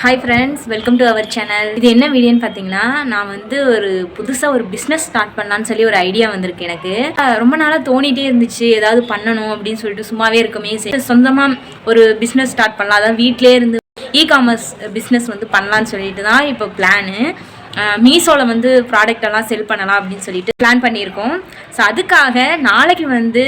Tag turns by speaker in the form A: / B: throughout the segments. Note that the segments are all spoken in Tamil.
A: Hi friends welcome to our channel இது என்ன வீடியோன்னு பார்த்தீங்கன்னா நான் வந்து ஒரு புதுசாக ஒரு பிஸ்னஸ் ஸ்டார்ட் பண்ணலான்னு சொல்லி ஒரு ஐடியா வந்திருக்கு எனக்கு. ரொம்ப நாளாக தோணிட்டே இருந்துச்சு ஏதாவது பண்ணணும் அப்படின்னு சொல்லிட்டு சும்மாவே இருக்கமே. சரி சொந்தமாக ஒரு பிஸ்னஸ் ஸ்டார்ட் பண்ணலாம். அதான் வீட்டிலே இருந்து இ காமர்ஸ் பிஸ்னஸ் வந்து பண்ணலான்னு சொல்லிட்டு தான் இப்போ பிளானு மீஷோவில் வந்து ப்ராடக்டெல்லாம் செல் பண்ணலாம் அப்படின்னு சொல்லிட்டு பிளான் பண்ணியிருக்கோம். ஸோ அதுக்காக நாளைக்கு வந்து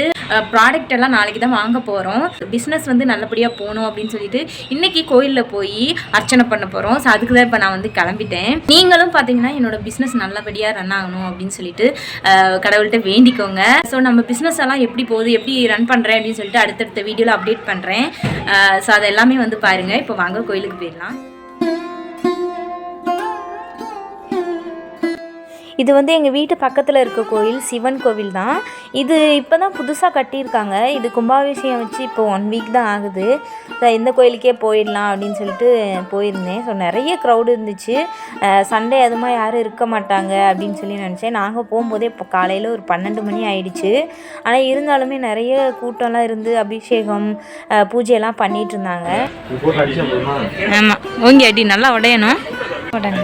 A: ப்ராடக்ட் எல்லாம் நாளைக்கு தான் வாங்க போகிறோம் பிஸ்னஸ் வந்து நல்லபடியாக போகணும் அப்படின்னு சொல்லிட்டு இன்றைக்கி கோயிலில் போய் அர்ச்சனை பண்ண போகிறோம் ஸோ அதுக்கு தான் இப்போ நான் வந்து கிளம்பிட்டேன். நீங்களும் பார்த்தீங்கன்னா என்னோட பிஸ்னஸ் நல்லபடியாக ரன் ஆகணும் அப்படின்னு சொல்லிட்டு கடவுள்கிட்ட வேண்டிக்கோங்க. ஸோ நம்ம பிஸ்னஸ் எல்லாம் எப்படி போகுது எப்படி ரன் பண்ணுறேன் அப்படின்னு சொல்லிட்டு அடுத்தடுத்த வீடியோவில் அப்டேட் பண்ணுறேன் ஸோ அது எல்லாமே வந்து பாருங்கள் இப்போ வாங்க கோயிலுக்கு போயிடலாம்.
B: இது வந்து எங்கள் வீட்டு பக்கத்தில் இருக்க கோயில் சிவன் கோவில் தான். இது இப்போ தான் புதுசாக கட்டியிருக்காங்க. இது கும்பாபிஷேகம் வச்சு இப்போ ஒன் வீக் தான் ஆகுது. இந்த கோயிலுக்கே போயிடலாம் அப்படின்னு சொல்லிட்டு போயிருந்தேன். ஸோ நிறைய க்ரௌடு இருந்துச்சு. சண்டே அதுமா யாரும் இருக்க மாட்டாங்க அப்படின்னு சொல்லி நினச்சேன். நாங்கள் போகும்போதே இப்போ காலையில் ஒரு பன்னெண்டு மணி ஆயிடுச்சு. ஆனால் இருந்தாலுமே நிறைய கூட்டம்லாம் இருந்து அபிஷேகம் பூஜையெல்லாம் பண்ணிட்டு இருந்தாங்க.
A: ஆமாம் ஓங்கி அடி நல்லா உடையணும். உடனே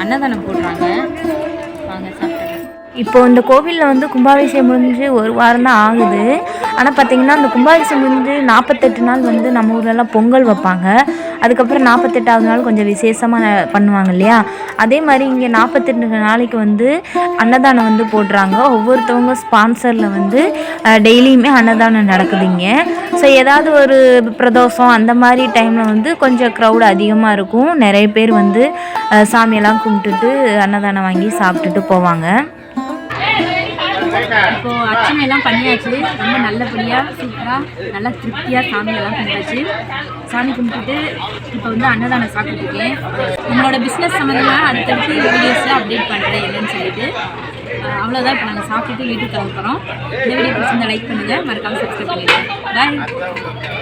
A: அன்னதானம் போடுறாங்க. வாங்க சாப்பிட்டு
B: இப்போ இந்த கோவிலில் வந்து கும்பாபிஷேகம் முடிஞ்சு ஒரு வாரம் தான் ஆகுது. ஆனால் பார்த்தீங்கன்னா அந்த கும்பாபிஷேகம் முடிஞ்சு நாற்பத்தெட்டு நாள் வந்து நம்ம ஊர்லலாம் பொங்கல் வைப்பாங்க. அதுக்கப்புறம் நாற்பத்தெட்டாவது நாள் கொஞ்சம் விசேஷமாக பண்ணுவாங்க இல்லையா? அதே மாதிரி இங்கே நாற்பத்தெட்டு நாளைக்கு வந்து அன்னதானம் வந்து போடுறாங்க. ஒவ்வொருத்தவங்க ஸ்பான்சரில் வந்து டெய்லியுமே அன்னதானம் நடக்குதுங்க ஸோ ஏதாவது ஒரு பிரதோஷம் அந்த மாதிரி டைமில் வந்து கொஞ்சம் க்ரௌடு அதிகமாக இருக்கும். நிறைய பேர் வந்து சாமியெல்லாம் கும்பிட்டுட்டு அன்னதானம் வாங்கி சாப்பிட்டுட்டு போவாங்க.
A: இப்போ அர்ச்சனை எல்லாம் பண்ணியாச்சு. ரொம்ப நல்லபடியாக சூப்பராக நல்லா திருப்தியாக சாமியெல்லாம் கும்பிட்டாச்சு. சாமி கும்பிட்டுட்டு இப்போ வந்து அன்னதானம் சாப்பிட்டுருக்கேன். இருக்கேன் உங்களோட பிஸ்னஸ் சம்மந்தமாக அடுத்தடுத்து வீடியோஸில் அப்டேட் பண்ணுறேன் என்னன்னு சொல்லிட்டு. அவ்வளோதான் இப்போ நாங்கள் சாப்பிட்டுட்டு வீட்டுக்கு கிளம்புறோம். இந்த வீடியோ பிடிச்சிருந்தா லைக் பண்ணுங்கள் மறக்காமல் சப்ஸ்கிரைப் பண்ணிடுங்க. பாய்